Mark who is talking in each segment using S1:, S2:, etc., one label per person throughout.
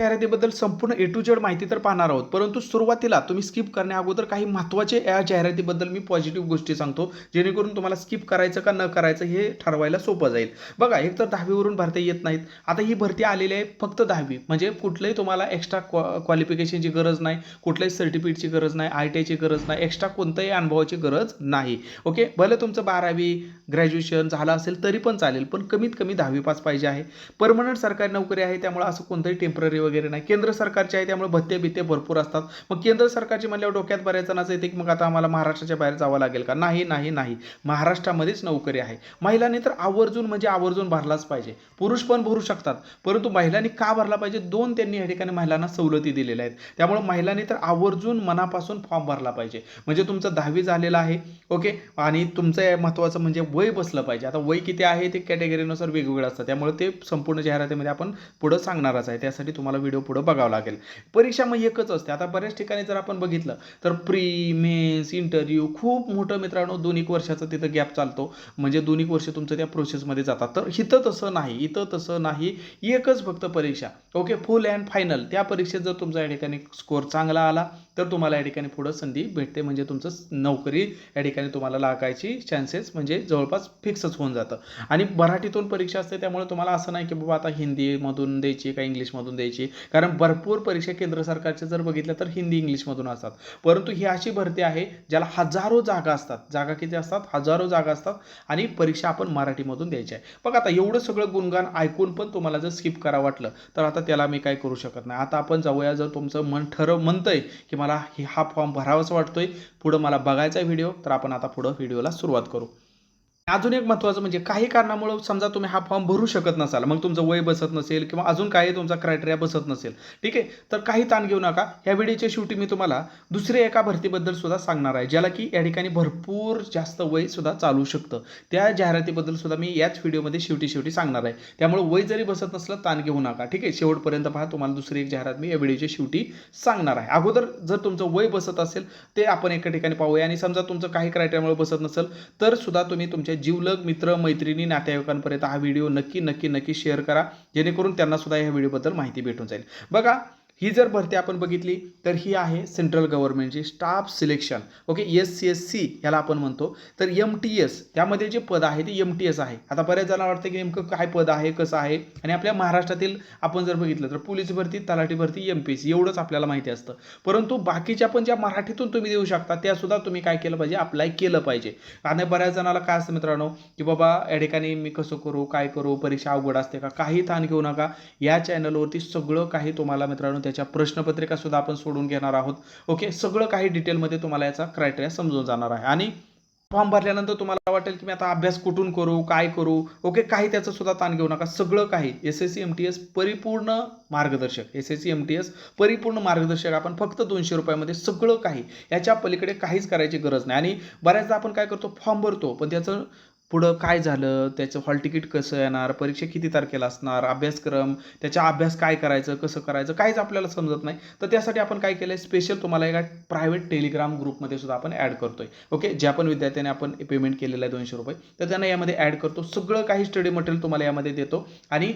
S1: जाहिरातीबद्दल संपूर्ण ए to Z माहिती तर पाहणार आहोत. परंतु सुरुवातीला तुम्ही स्किप करण्या अगोदर काही महत्त्वाचे या जाहिरातीबद्दल मी पॉझिटिव्ह गोष्टी सांगतो जेणेकरून तुम्हाला स्किप करायचं का न करायचं हे ठरवायला सोपं जाईल. बघा एक तर दहावीवरून भरती येत नाहीत. आता ही भरती आलेली आहे फक्त दहावी. म्हणजे कुठलंही तुम्हाला एक्स्ट्रा क्वा क्वालिफिकेशनची गरज नाही कुठल्याही सर्टिफिकेटची गरज नाही आय टी आयची गरज नाही एक्स्ट्रा कोणत्याही अनुभवाची गरज नाही. ओके भले तुमचं बारावी ग्रॅज्युएशन झालं असेल तरी पण चालेल. पण कमीत कमी दहावी पास पाहिजे आहे. परमनंट सरकारी नोकरी आहे त्यामुळे असं कोणतंही टेंपररी वगैरे नाही. केंद्र सरकारचे आहे त्यामुळे भत्ते बित्ते भरपूर असतात. मग केंद्र सरकारची म्हणल्यावर डोक्यात बऱ्याच जणांचं येते की मग आता आम्हाला महाराष्ट्राच्या बाहेर जावं लागेल का? नाही नाही नाही. महाराष्ट्रामध्येच नोकरी आहे. महिलांनी तर आवर्जून म्हणजे आवर्जून भरलाच पाहिजे. पुरुष पण भरू शकतात. परंतु महिलांनी का भरला पाहिजे? दोन त्यांनी या ठिकाणी महिलांना सवलती दिलेल्या आहेत. त्यामुळे महिलांनी तर आवर्जून मनापासून फॉर्म भरला पाहिजे. म्हणजे तुमचं दहावी झालेलं आहे ओके? आणि तुमचं महत्त्वाचं म्हणजे वय बसलं पाहिजे. आता वय किती आहे ते कॅटेगरीनुसार वेगवेगळं असतं. त्यामुळे ते संपूर्ण जाहिरातीमध्ये आपण पुढं सांगणारच आहे. त्यासाठी तुम्हाला व्हिडिओ पुढं बघावा लागेल. परीक्षा मग एकच असते. आता बऱ्याच ठिकाणी जर आपण बघितलं तर प्री मेन्स इंटरव्ह्यू खूप मोठं मित्रांनो दोन एक वर्षाचं तिथं गॅप चालतो. म्हणजे दोन एक वर्ष तुमचं त्या प्रोसेसमध्ये जातात. तर इथं तसं नाही इथं तसं नाही. एकच फक्त परीक्षा. ओके फुल अँड फायनल त्या परीक्षेत जर तुमचा या ठिकाणी स्कोअर चांगला आला तर तुम्हाला या ठिकाणी पुढं संधी भेटते. म्हणजे तुमचं नोकरी या ठिकाणी तुम्हाला लागायची चान्सेस म्हणजे जवळपास फिक्सच होऊन जातं. आणि मराठीतून परीक्षा असते त्यामुळे तुम्हाला असं नाही की बाबा आता हिंदीमधून द्यायची का इंग्लिशमधून द्यायची कारण भरपूर परीक्षा केंद्र सरकारच्या जर बघितल्या तर हिंदी इंग्लिशमधून असतात. परंतु ही अशी भरती आहे ज्याला हजारो जागा असतात. जागा किती असतात? हजारो जागा असतात आणि परीक्षा आपण मराठीमधून द्यायची आहे. बघ आता एवढं सगळं गुणगान ऐकून पण तुम्हाला जर स्किप करा वाटलं तर आता त्याला मी काय करू शकत नाही. आता आपण जाऊया जर तुमचं मन ठरव म्हणतंय की मला हा फॉर्म भरावाच वाटतोय पुढं मला बघायचा आहे व्हिडिओ तर आपण आता पुढं व्हिडिओला सुरुवात करू. अजून एक महत्त्वाचं म्हणजे काही कारणामुळे समजा तुम्ही हा फॉर्म भरू शकत नसाल मग तुमचं वय बसत नसेल किंवा अजून काही तुमचा क्रायटेरिया बसत नसेल ठीक आहे? तर काही ताण घेऊ नका. ह्या व्हिडिओच्या शेवटी मी तुम्हाला दुसऱ्या एका भरतीबद्दल सुद्धा सांगणार आहे ज्याला की या ठिकाणी भरपूर जास्त वय सुद्धा चालू शकतं. त्या जाहिरातीबद्दल सुद्धा मी याच व्हिडिओमध्ये शेवटी शेवटी सांगणार आहे. त्यामुळे वय जरी बसत नसलं ताण घेऊ नका ठीक आहे? शेवटपर्यंत पहा तुम्हाला दुसरी एक जाहिरात मी या व्हिडिओच्या शेवटी सांगणार आहे. अगोदर जर तुमचं वय बसत असेल ते आपण एका ठिकाणी पाहूया. आणि समजा तुमचं काही क्रायटेरियामुळे बसत नसेल तर सुद्धा तुम्ही तुमच्या जीवलग मित्र मैत्रिणी नातेवाईकांपर्यंत हा व्हिडिओ नक्की नक्की नक्की शेअर करा. जेणेकरून त्यांना सुद्धा ह्या व्हिडिओबद्दल माहिती भेटून जाईल. बघा ही जर भरती आपण बघितली तर ही आहे central गव्हर्नमेंटची staff selection okay S C S C याला आपण म्हणतो. तर एम टी एस त्यामध्ये जे पद आहे ते एम टी एस आहे. आता बऱ्याच जणांना वाटतं की नेमकं काय पद आहे कसं आहे? आणि आपल्या महाराष्ट्रातील आपण जर बघितलं तर पोलीस भरती तलाठी भरती एम पी एस एवढंच आपल्याला माहिती असतं. परंतु बाकीच्या पण ज्या मराठीतून तुम्ही देऊ शकता त्यासुद्धा तुम्ही काय केलं पाहिजे? अप्लाय केलं पाहिजे. आणि बऱ्याच जणाला काय असतं मित्रांनो की बाबा या ठिकाणी मी कसं करू काय करू परीक्षा अवघड असते का? काही ताण घेऊ नका. या चॅनलवरती सगळं काही तुम्हाला मित्रांनो त्याच्या प्रश्नपत्रिका सुद्धा आपण सोडून घेणार आहोत. ओके सगळं काही डिटेलमध्ये तुम्हाला याचा क्रायटेरिया समजून जाणार आहे. आणि फॉर्म भरल्यानंतर तुम्हाला वाटेल की मी आता अभ्यास कुठून करू काय करू? ओके काही त्याचं सुद्धा ताण घेऊ नका. सगळं काही S S C M T S परिपूर्ण मार्गदर्शक S S C M T S परिपूर्ण मार्गदर्शक आपण फक्त दोनशे रुपयामध्ये सगळं काही याच्या पलीकडे काहीच करायची गरज नाही. आणि बऱ्याचदा आपण काय करतो? फॉर्म भरतो पण त्याचं पुढं काय झालं? त्याचं हॉल तिकीट कसं येणार? परीक्षा किती तारखेला असणार? अभ्यासक्रम त्याचा अभ्यास काय करायचं? कसं करायचं? काहीच आपल्याला समजत नाही. तर त्यासाठी आपण काय केलं आहे स्पेशल तुम्हाला एका प्रायव्हेट टेलिग्राम ग्रुपमध्ये सुद्धा आपण ॲड करतोय. ओके ज्या पण विद्यार्थ्याने आपण पेमेंट केलेलं आहे दोनशे रुपये. तर त्यांना यामध्ये ॲड करतो. सगळं काही स्टडी मटेरियल तुम्हाला यामध्ये देतो. आणि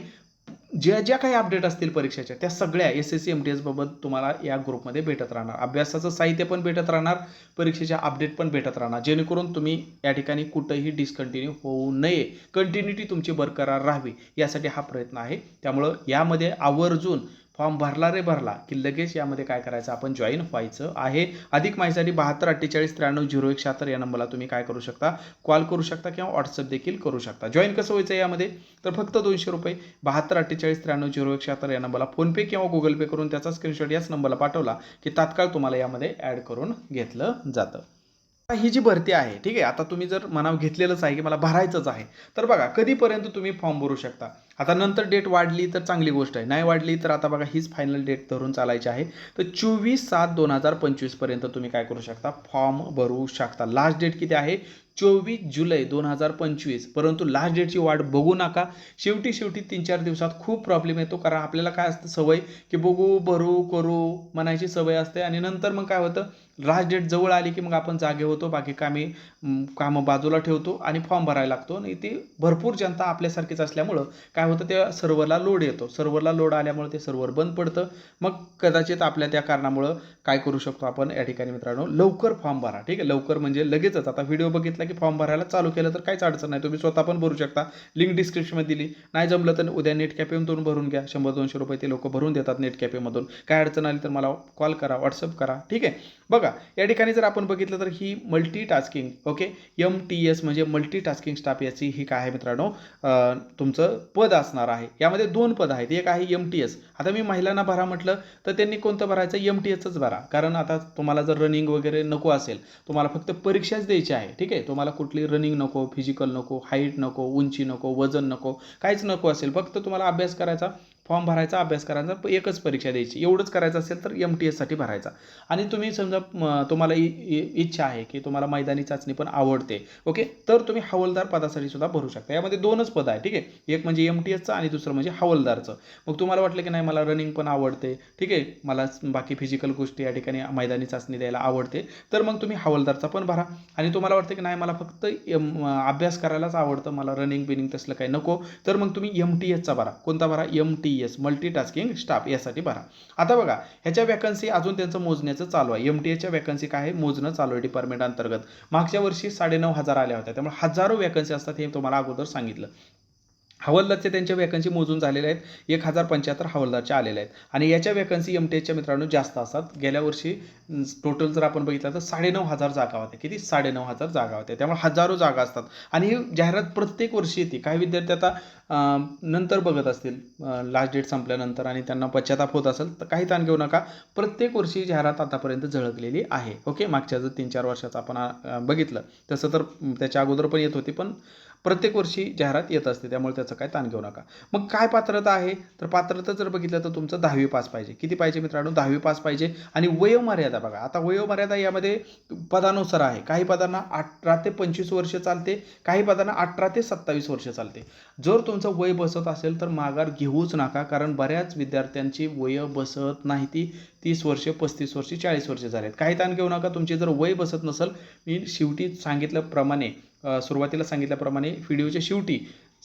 S1: ज्या ज्या काही अपडेट असतील परीक्षेच्या त्या सगळ्या S S C M T एसबाबत तुम्हाला या ग्रुपमध्ये भेटत राहणार. अभ्यासाचं साहित्य पण भेटत राहणार परीक्षेच्या अपडेट पण भेटत राहणार. जेणेकरून तुम्ही या ठिकाणी कुठंही डिस्कंटिन्यू होऊ नये. कंटिन्युटी तुमची बरकरार राहावी यासाठी हा प्रयत्न आहे. त्यामुळं यामध्ये आवर्जून फॉर्म भरला रे भरला की लगेच यामध्ये काय करायचं? आपण जॉईन व्हायचं आहे. अधिक माहितीसाठी बहात्तर अठ्ठेचाळीस त्र्याण्णव झिरो एक शहात्तर या नंबरला तुम्ही काय करू शकता? कॉल करू शकता किंवा व्हॉट्सअप देखील करू शकता. जॉईन कसं व्हायचं यामध्ये? तर फक्त दोनशे रुपये बहात्तर अठ्ठेचाळीस त्र्याण्णव झिरो एक शहात्तर या नंबरला फोनपे किंवा गुगल पे करून त्याचा स्क्रीनशॉट याच नंबरला पाठवला की तात्काळ तुम्हाला यामध्ये ॲड करून घेतलं जातं. ही जी भरती आहे ठीक आहे? आता तुम्ही जर मनाव घेतलेलंच आहे की मला भरायचंच आहे तर बघा कधीपर्यंत तुम्ही फॉर्म भरू शकता? आता नंतर डेट वाढली तर चांगली गोष्ट आहे. नाही वाढली तर आता बघा हीच फायनल डेट धरून चालायची आहे. तर चोवीस सात दोन हजार पंचवीसपर्यंत तुम्ही काय करू शकता? फॉर्म भरू शकता. लास्ट डेट किती आहे? चोवीस जुलै दोन हजार पंचवीस. परंतु लास्ट डेटची वाट बघू नका. शेवटी शेवटी तीन चार दिवसात खूप प्रॉब्लेम येतो. कारण आपल्याला काय असतं सवय की बघू भरू करू म्हणायची सवय असते. आणि नंतर मग काय होतं? लास्ट डेट जवळ आली की मग आपण जागे होतो. बाकी कामे कामं बाजूला ठेवतो आणि फॉर्म भरायला लागतो. आणि ती भरपूर जनता आपल्यासारखीच असल्यामुळं काय होतं? त्या सर्व्हरला लोड येतो. सर्व्हरला लोड आल्यामुळे ते सर्व्हर बंद पडतं. मग कदाचित आपल्या त्या कारणामुळं काय करू शकतो आपण या ठिकाणी मित्रांनो? लवकर फॉर्म भरा ठीक आहे? लवकर म्हणजे लगेचच. आता व्हिडिओ बघितला की फॉर्म भरायला चालू केलं तर काहीच अडचण नाही. तुम्ही स्वतः पण भरू शकता. लिंक डिस्क्रिप्शनमध्ये दिली. नाही जमलं तर उद्या नेट कॅफेमधून भरून घ्या. शंभर दोनशे रुपये ते लोक भरून देतात नेट कॅफेमधून काय अडचण आली तर मला कॉल करा व्हॉट्सअप करा ठीक आहे? बघा या ठिकाणी जर आपण बघितलं तर ही multi tasking okay M T S म्हणजे मल्टी टास्किंग स्टाफ याची ही काय आहे मित्रांनो? तुमचं पद असणार आहे. यामध्ये दोन पद आहेत. एक आहे एम टी एस आता मी महिलांना भरा म्हटलं तर त्यांनी कोणतं भरायचं? एम टी एसच भरा. कारण आता तुम्हाला जर रनिंग वगैरे नको असेल तुम्हाला फक्त परीक्षाच द्यायची आहे ठीक आहे? तुम्हाला कुठली रनिंग नको फिजिकल नको हाईट नको उंची नको वजन नको काहीच नको असेल फक्त तुम्हाला अभ्यास करायचा फॉर्म भरायचा अभ्यास करायचा एकच परीक्षा द्यायची. एवढंच करायचं असेल तर एम टी एससाठी भरायचा. आणि तुम्ही समजा तुम्हाला इ- इच्छा आहे की तुम्हाला मैदानी चाचणी पण आवडते ओके? तर तुम्ही हवालदार पदासाठी सुद्धा भरू शकता. यामध्ये दोनच पद आहे ठीक आहे? एक म्हणजे एम टी एसचं आणि दुसरं म्हणजे हवालदारचं. मग तुम्हाला वाटलं की नाही मला रनिंग पण आवडते ठीक आहे? मला बाकी फिजिकल गोष्टी या ठिकाणी मैदानी चाचणी द्यायला आवडते. तर मग तुम्ही हवालदारचा पण भरा. आणि तुम्हाला वाटतं की नाही मला फक्त एम अभ्यास करायलाच आवडतं मला रनिंग बिनिंग तसलं काही नको. तर मग तुम्ही एम टी एसचा भरा. कोणता भरा? M T S multi tasking staff यासाठी भरा. आता बघा ह्याच्या वॅकन्सी अजून त्यांचं मोजण्याचं चालू आहे. एम टी एच्या वॅकन्सी काय आहे? मोजणं चालू आहे डिपार्टमेंट अंतर्गत. मागच्या वर्षी साडेनऊ हजार आल्या होत्या. त्यामुळे हजारो वॅकन्सी असतात हे तुम्हाला अगोदर सांगितलं. हवालदारचे त्यांच्या वॅकन्सी मोजून झालेल्या आहेत. एक हजार पंच्याहत्तर हवालदारच्या आलेल्या आहेत. आणि याच्या वॅकन्सी एम टी एचच्या मित्रांनो जास्त असतात. गेल्या वर्षी टोटल जर आपण बघितलं तर साडेनऊ हजार जागा होत्या. किती? साडेनऊ हजार जागा होत्या. त्यामुळे हजारो जागा असतात. आणि ही जाहिरात प्रत्येक वर्षी येते. काही विद्यार्थी आता नंतर बघत असतील. लास्ट डेट संपल्यानंतर आणि त्यांना पश्चाताप होत असेल तर काही ताण घेऊ नका. प्रत्येक वर्षी जाहिरात आतापर्यंत झळकलेली आहे. ओके? मागच्या जर तीन चार वर्षाचं आपण बघितलं. तसं तर त्याच्या अगोदर पण येत होती पण प्रत्येक वर्षी जाहिरात येत असते त्यामुळे त्याचं काय ताण घेऊ नका. मग काय पात्रता आहे? तर पात्रता जर बघितलं तर तुमचं दहावी पास पाहिजे. किती पाहिजे मित्रांनो? दहावी पास पाहिजे. आणि वयोमर्यादा बघा. आता वयोमर्यादा यामध्ये पदानुसार आहे. काही पदांना अठरा ते पंचवीस वर्ष चालते काही पदांना अठरा ते सत्तावीस वर्ष चालते. जर तुमचं वय बसत असेल तर माघार घेऊच नका कारण बऱ्याच विद्यार्थ्यांची वय बसत नाही ती तीस वर्ष पस्तीस वर्ष चाळीस वर्ष झालेत. काही ताण घेऊ नका. तुमचे जर वय बसत नसेल मी शेवटी सांगितल्याप्रमाणे सुरुवातीला सांगितल्याप्रमाणे व्हिडिओच्या शेवटी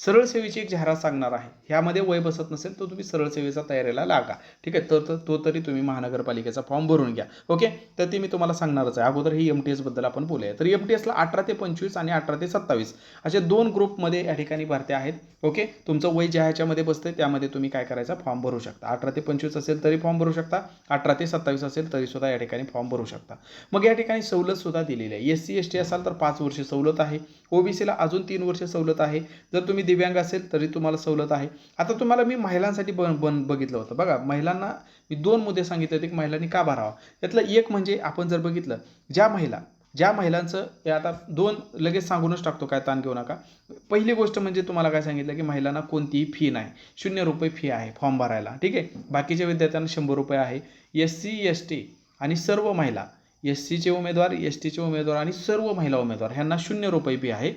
S1: सरळ सेवेची एक जाहिरात सांगणार आहे. ह्यामध्ये वय बसत नसेल तर तुम्ही सरळ सेवेचा तयारीला लागा. ठीक आहे? तर तर तो तरी तुम्ही महानगरपालिकेचा फॉर्म भरून घ्या. ओके? तर ती मी तुम्हाला सांगणारच आहे. अगोदर ही एम टी एसबद्दल आपण बोलूया. तर एम टी एसला अठरा ते पंचवीस आणि अठरा ते सत्तावीस असे दोन ग्रुपमध्ये या ठिकाणी भरत्या आहेत. ओके? तुमचं वय ज्या ह्याच्यामध्ये बसतं त्यामध्ये तुम्ही काय करायचा? फॉर्म भरू शकता. अठरा ते पंचवीस असेल तरी फॉर्म भरू शकता. अठरा ते सत्तावीस असेल तरी सुद्धा या ठिकाणी फॉर्म भरू शकता. मग या ठिकाणी सवलत सुद्धा दिलेली आहे. एस सी एस टी असाल तर पाच वर्ष सवलत आहे. ओबीसीला अजून तीन वर्ष सवलत आहे. जर तुम्ही दिव्यांग असेल तरी तुम्हाला सवलत आहे. आता तुम्हाला मी महिलांसाठी बन बन बघितलं होतं. बघा महिलांना मी दोन मुद्दे सांगितले होते की महिलांनी का भरावा? त्यातलं एक म्हणजे आपण जर बघितलं ज्या महिला ज्या महिलांचं हे आता दोन लगेच सांगूनच टाकतो काय ताण घेऊ नका. पहिली गोष्ट म्हणजे तुम्हाला काय सांगितलं की महिलांना कोणतीही फी नाही. शून्य रुपये फी आहे फॉर्म भरायला. ठीक आहे? बाकीच्या विद्यार्थ्यांना शंभर रुपये आहे. एस सी एस टी आणि सर्व महिला एस सीचे उमेदवार एस टीचे उमेदवार आणि सर्व महिला उमेदवार ह्यांना शून्य रुपये फी आहे.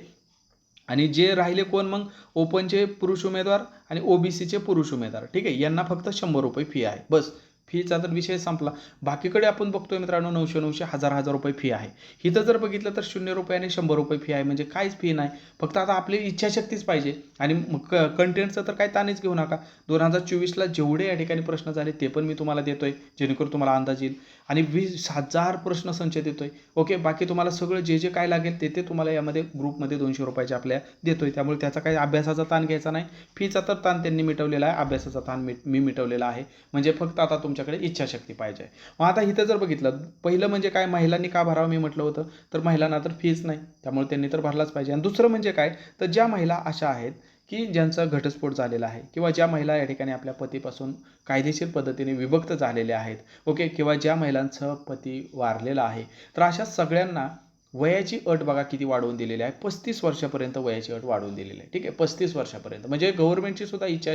S1: आणि जे राहिले कोण मग? ओपनचे पुरुष उमेदवार आणि ओबीसीचे पुरुष उमेदवार. ठीक आहे? यांना फक्त शंभर रुपये फी आहे. बस. फीचा तर विषय संपला. बाकीकडे आपण बघतोय मित्रांनो नऊशे नऊशे हजार हजार रुपये फी आहे. इथं जर बघितलं तर शून्य रुपये आणि शंभर रुपये फी आहे. म्हणजे काहीच फी नाही. फक्त आता आपली इच्छाशक्तीच पाहिजे. आणि क कंटेंटचं तर काही ताणच घेऊ नका. दोन हजार चोवीसला जेवढे या ठिकाणी प्रश्न झाले ते पण मी तुम्हाला देतोय. जेणेकरून तुम्हाला अंदाज येईल. आणि वीस हजार प्रश्न संच देतोय ओके बाकी तुम्हाला सगळं जे जे काय लागेल ते ते तुम्हाला यामध्ये ग्रुपमध्ये दोनशे रुपयाचे आपल्या देतोय. त्यामुळे त्याचा काही अभ्यासाचा ताण घ्यायचा नाही. फीचा तर ताण त्यांनी मिटवलेला आहे. अभ्यासाचा ताण मी मी मिटवलेला आहे. म्हणजे फक्त आता तुमच्याकडे इच्छाशक्ती पाहिजे. मग आता इथं जर बघितलं पहिलं म्हणजे काय महिलांनी का भरावं मी म्हटलं होतं? तर महिलांना तर फीच नाही. त्यामुळे त्यांनी तर भरलाच पाहिजे. आणि दुसरं म्हणजे काय? तर ज्या महिला अशा आहेत की ज्यांचा घटस्फोट झालेला आहे किंवा ज्या महिला या ठिकाणी आपल्या पतीपासून कायदेशीर पद्धतीने विभक्त झालेल्या आहेत ओके? किंवा ज्या महिलांचं पती वारलेला आहे. तर अशा सगळ्यांना वयाची अट बघा किती वाढवून दिलेली आहे. पस्तीस वर्षापर्यंत वयाची अट वाढवून दिलेली आहे. ठीक आहे? पस्तीस वर्षापर्यंत. म्हणजे गव्हर्नमेंटची सुद्धा इच्छा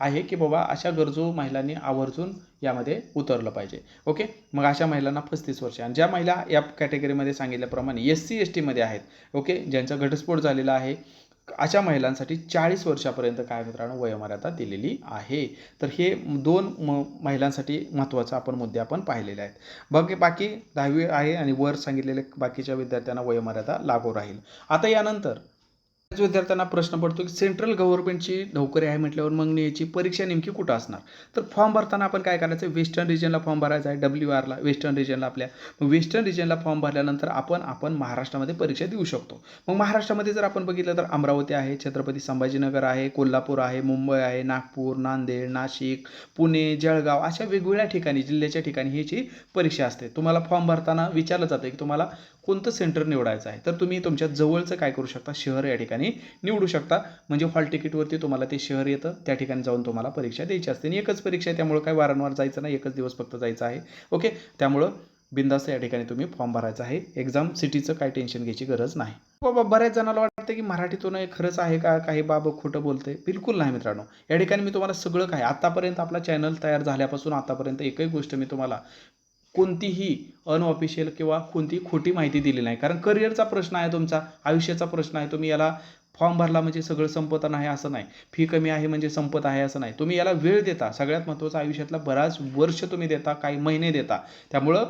S1: आहे की बाबा अशा गरजू महिलांनी आवर्जून यामध्ये उतरलं पाहिजे ओके? मग अशा महिलांना पस्तीस वर्ष. आणि ज्या महिला या कॅटेगरीमध्ये सांगितल्याप्रमाणे एस सी एस टीमध्ये आहेत ओके? ज्यांचा घटस्फोट झालेला आहे अशा महिलांसाठी चाळीस वर्षापर्यंत काय मित्रांनो वयोमर्यादा दिलेली आहे. तर हे दोन म महिलांसाठी महत्त्वाचं आपण मुद्दे आपण पाहिलेले आहेत. बाकी बाकी दहावी आहे आणि वर सांगितलेले बाकीच्या विद्यार्थ्यांना वयोमर्यादा लागू राहील. आता यानंतर विद्यार्थ्यांना प्रश्न पडतो की सेंट्रल गव्हर्नमेंटची नोकरी आहे म्हटल्यावर मग याची परीक्षा नेमकी कुठं असणार? तर फॉर्म भरताना आपण काय करायचं? वेस्टर्न रिजनला फॉर्म भरायचा आहे डब्ल्यू आरला वेस्टर्न रिजनला आपल्या. मग वेस्टर्न रिजनला फॉर्म भरल्यानंतर आपण आपण महाराष्ट्रामध्ये परीक्षा देऊ शकतो. मग महाराष्ट्रामध्ये जर आपण बघितलं तर अमरावती आहे छत्रपती संभाजीनगर आहे कोल्हापूर आहे मुंबई आहे नागपूर नांदेड नाशिक पुणे जळगाव अशा वेगवेगळ्या ठिकाणी जिल्ह्याच्या ठिकाणी ह्याची परीक्षा असते. तुम्हाला फॉर्म भरताना विचारलं जातं की तुम्हाला कोणतं सेंटर निवडायचं आहे? तर तुम्ही तुमच्या जवळचं काय करू शकता? शहर या ठिकाणी निवडू शकता. म्हणजे हॉल तिकीटवरती तुम्हाला ते शहर येतं. त्या ठिकाणी जाऊन तुम्हाला परीक्षा द्यायची असते. आणि एकच परीक्षा आहे. त्यामुळं काय वारंवार जायचं नाही. एकच दिवस फक्त जायचं आहे. ओके? त्यामुळं बिंदास्त या ठिकाणी तुम्ही फॉर्म भरायचा आहे. एक्झाम सिटीचं काय टेन्शन घ्यायची गरज नाही. बाबा बऱ्याच जणाला वाटतं की मराठीतून हे खरंच आहे का? काही बाब खोटं बोलते बिलकुल नाही मित्रांनो. या ठिकाणी मी तुम्हाला सगळं काय? आतापर्यंत आपला चॅनल तयार झाल्यापासून आतापर्यंत एकही गोष्ट मी तुम्हाला कोणतीही अनऑफिशियल किंवा कोणतीही खोटी माहिती दिली नाही. कारण करिअरचा प्रश्न आहे तुमचा आयुष्याचा प्रश्न आहे तुम्ही याला फॉर्म भरला म्हणजे सगळं संपत नाही असं नाही. फी कमी आहे म्हणजे संपत आहे असं नाही. तुम्ही याला वेळ देता. सगळ्यात महत्त्वाचं आयुष्यातला बराच वर्ष तुम्ही देता काही महिने देता. त्यामुळं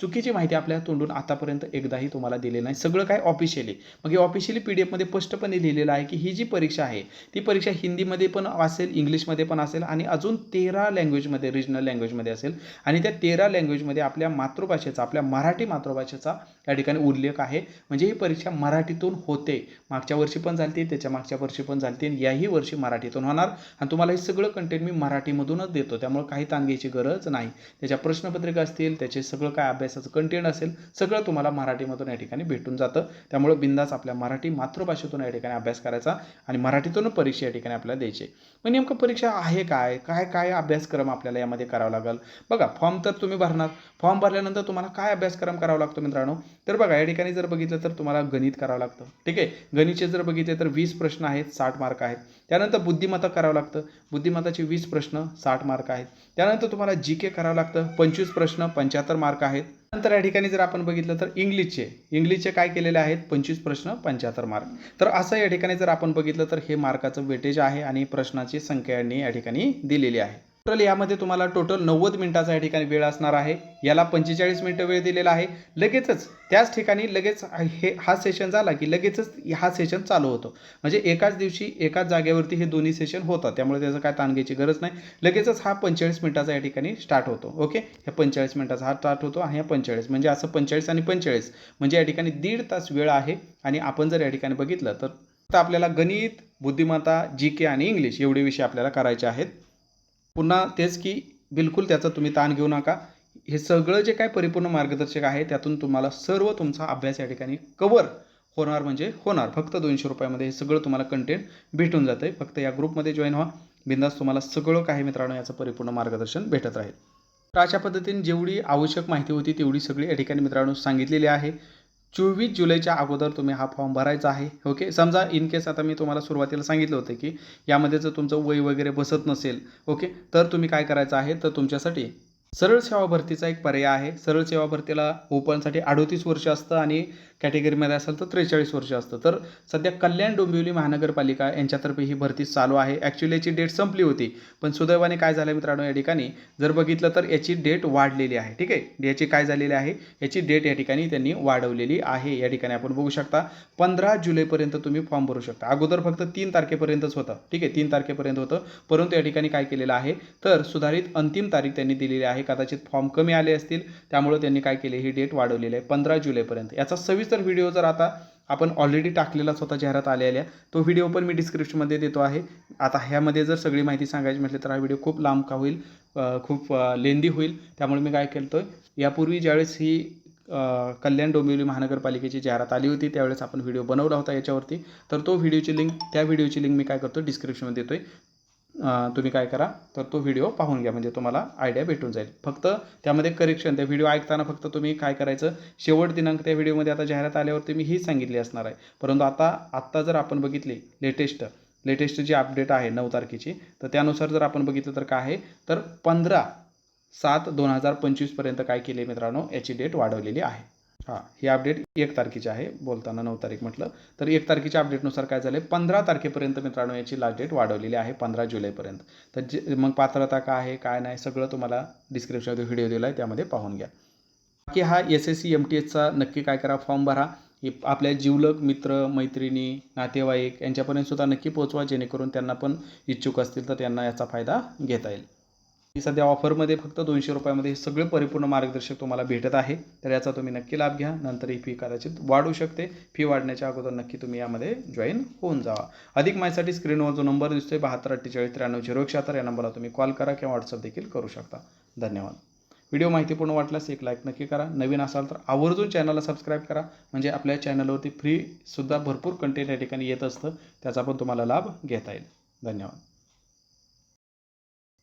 S1: चुकीची माहिती आपल्या तोंडून आतापर्यंत एकदाही तुम्हाला दिलेली नाही. सगळं काय ऑफिशियली मग हे ऑफिशियली पी डी एफमध्ये स्पष्टपणे लिहिलेलं आहे की ही जी परीक्षा आहे ती परीक्षा हिंदीमध्ये पण असेल इंग्लिशमध्ये पण असेल आणि अजून तेरा लँग्वेजमध्ये रिजनल लँग्वेजमध्ये असेल. आणि त्या तेरा लँग्वेजमध्ये आपल्या मातृभाषेचा आपल्या मराठी मातृभाषेचा या ठिकाणी उल्लेख आहे. म्हणजे ही परीक्षा मराठीतून होते. मागच्या वर्षी पण झाली त्याच्या मागच्या वर्षी पण झाली याही वर्षी मराठीतून होणार. आणि तुम्हाला हे सगळं कंटेंट मी मराठीमधूनच देतो. त्यामुळे काही ताण घ्यायची गरज नाही. त्याच्या प्रश्नपत्रिका असतील त्याचे सगळं काय अभ्यास अभ्यासाचं कंटेंट असेल सगळं तुम्हाला मराठीमधून या ठिकाणी भेटून जातं. त्यामुळं बिंदास आपल्या मराठी मातृभाषेतून या ठिकाणी अभ्यास करायचा आणि मराठीतून परीक्षा या ठिकाणी आपल्याला द्यायची मग नेमकं परीक्षा आहे काय? काय काय अभ्यासक्रम आपल्याला यामध्ये करावा लागेल? बघा फॉर्म तर तुम्ही भरणार. फॉर्म भरल्यानंतर तुम्हाला काय अभ्यासक्रम करावा लागतो मित्रांनो? तर बघा या ठिकाणी जर बघितलं तर तुम्हाला गणित करावं लागतं. ठीक आहे? गणितचे जर बघितले तर वीस प्रश्न आहेत साठ मार्क आहेत. त्यानंतर बुद्धिमत्ता करावं लागतं. बुद्धिमत्ताचे वीस प्रश्न साठ मार्क आहेत. त्यानंतर तुम्हाला जी के करावं लागतं. पंचवीस प्रश्न पंच्याहत्तर मार्क आहेत. नंतर या ठिकाणी जर आपण बघितलं तर इंग्लिशचे. इंग्लिशचे काय केलेले आहेत? पंचवीस प्रश्न पंच्याहत्तर मार्क. तर असं या ठिकाणी जर आपण बघितलं तर हे मार्काचं वेटेज आहे आणि प्रश्नाची संख्या यांनी या ठिकाणी दिलेली आहे. टोटल यामध्ये तुम्हाला टोटल नव्वद मिनिटाचा या ठिकाणी वेळ असणार आहे. याला पंचेचाळीस मिनिटं वेळ दिलेला आहे. लगेचच त्याच ठिकाणी लगेच हे हा सेशन झाला की लगेचच हा सेशन चालू होतो. म्हणजे एकाच दिवशी एकाच जागेवरती हे दोन्ही सेशन होतात. त्यामुळे त्याचं काय ताण घ्यायची गरज नाही. लगेचच हा पंचेचाळीस मिनिटाचा या ठिकाणी स्टार्ट होतो. ओके ह्या पंचेचाळीस मिनिटाचा हा स्टार्ट होतो आणि ह्या पंचेचाळीस. म्हणजे असं पंचेचाळीस आणि पंचेचाळीस. म्हणजे या ठिकाणी दीड तास वेळ आहे आणि आपण जर या ठिकाणी बघितलं तर आपल्याला गणित बुद्धिमत्ता जी के आणि इंग्लिश एवढे विषय आपल्याला करायचे आहेत. पुन्हा तेच की बिलकुल त्याचा तुम्ही ताण घेऊ नका. हे सगळं जे काय परिपूर्ण मार्गदर्शक आहे त्यातून तुम्हाला सर्व तुमचा अभ्यास या ठिकाणी कवर होणार म्हणजे होणार. फक्त दोनशे रुपयामध्ये हे सगळं तुम्हाला कंटेंट भेटून जातं आहे फक्त या ग्रुपमध्ये जॉईन व्हा. बिंदास तुम्हाला सगळं काही मित्रांनो याचं परिपूर्ण मार्गदर्शन भेटत राहील. तर अशा पद्धतीने जेवढी आवश्यक माहिती होती तेवढी सगळी या ठिकाणी मित्रांनो सांगितलेली आहे. चोवीस जुलैच्या अगोदर तुम्ही हा फॉर्म भरायचा आहे ओके समजा इन केस आता मी तुम्हाला सुरुवातीला सांगितलं होतं की यामध्ये जर तुमचं वय वगैरे बसत नसेल ओके तर तुम्ही काय करायचं आहे? तर तुमच्यासाठी सरळ सेवा भरतीचा एक पर्याय आहे. सरळ सेवा भरतीला ओपनसाठी अडोतीस वर्ष असतं आणि कॅटेगरीमध्ये असेल तर त्रेचाळीस वर्ष असतं. तर सध्या कल्याण डोंबिवली महानगरपालिका यांच्यातर्फे ही भरती चालू आहे. ॲक्च्युली याची डेट संपली होती. पण सुदैवाने काय झालं मित्रांनो या ठिकाणी जर बघितलं तर याची डेट वाढलेली आहे. ठीक आहे? याची काय झालेली आहे? याची डेट या ठिकाणी त्यांनी वाढवलेली आहे. या ठिकाणी आपण बघू शकता पंधरा जुलैपर्यंत तुम्ही फॉर्म भरू शकता. अगोदर फक्त तीन तारखेपर्यंतच होतं. ठीक आहे? तीन तारखेपर्यंत होतं. परंतु या ठिकाणी काय केलेलं आहे? तर सुधारित अंतिम तारीख त्यांनी दिलेली आहे. कदाचित फॉर्म कमी आले असतील. त्यामुळे त्यांनी काय केले? ही डेट वाढवलेली आहे. पंधरा जुलैपर्यंत. याचा सव्वीस सविस्तर व्हिडिओ जर आता आपण ऑलरेडी टाकलेला स्वतः जाहिरात आलेल्या तो व्हिडिओ पण मी डिस्क्रिप्शनमध्ये देतो आहे. आता ह्यामध्ये जर सगळी माहिती सांगायची म्हटली तर हा व्हिडिओ खूप लांब का होईल खूप लेंदी होईल. त्यामुळे मी काय केलं यापूर्वी ज्यावेळेस ही कल्याण डोंबिवली महानगरपालिकेची जाहिरात आली होती त्यावेळेस आपण व्हिडिओ बनवला होता याच्यावरती. तर तो व्हिडिओची लिंक त्या व्हिडिओची लिंक मी काय करतो डिस्क्रिप्शनमध्ये देतो आहे तुम्ही काय करा तर तो व्हिडिओ पाहून घ्या. म्हणजे तुम्हाला आयडिया भेटून जाईल. फक्त त्यामध्ये करेक्शन त्या व्हिडिओ ऐकताना फक्त तुम्ही काय करायचं शेवट दिनांक त्या व्हिडिओमध्ये आता जाहिरात आल्यावरती मी ही सांगितली असणार आहे. परंतु आता आत्ता जर आपण बघितली लेटेस्ट लेटेस्ट जी अपडेट आहे नऊ तारखेची तर त्यानुसार जर आपण बघितलं तर काय आहे तर पंधरा सात दोन हजार पंचवीसपर्यंत काय केले मित्रांनो याची डेट वाढवलेली आहे. हां ही अपडेट एक तारखेची आहे बोलताना नऊ तारीख म्हटलं. तर एक तारखेच्या अपडेटनुसार काय झालं आहे पंधरा तारखेपर्यंत मित्रांनो याची लास्ट डेट वाढवलेली आहे पंधरा जुलैपर्यंत. तर जे मग पात्रता काय आहे काय नाही सगळं तुम्हाला डिस्क्रिप्शनमध्ये व्हिडिओ दिला आहे त्यामध्ये पाहून घ्या. बाकी हा S S C M T एसचा नक्की काय करा फॉर्म भरा. आपल्या जीवलग मित्र मैत्रिणी नातेवाईक यांच्यापर्यंत सुद्धा नक्की पोहोचवा जेणेकरून त्यांना पण इच्छुक असतील तर त्यांना याचा फायदा घेता येईल. सध्या ऑफरमध्ये फक्त दोनशे रुपयामध्ये हे सगळे परिपूर्ण मार्गदर्शक तुम्हाला भेटत आहे. तर याचा तुम्ही नक्की लाभ घ्या. नंतर ही फी कदाचित वाढू शकते. फी वाढण्याच्या अगोदर नक्की तुम्ही यामध्ये जॉईन होऊन जावा. अधिक माहितीसाठी स्क्रीनवर जो नंबर दिसतोय बहात्तर अठ्ठेचाळीस त्र्याण्णव झिरो शहात्तर या नंबरला तुम्ही कॉल करा किंवा व्हॉट्सअप देखील करू शकता. धन्यवाद. व्हिडिओ माहितीपूर्ण वाटल्यास एक लाईक नक्की करा. नवीन असाल तर आवर्जून चॅनलला सबस्क्राईब करा. म्हणजे आपल्या चॅनलवरती फ्रीसुद्धा भरपूर कंटेंट या ठिकाणी येत असतं. त्याचा पण तुम्हाला लाभ घेता येईल. धन्यवाद.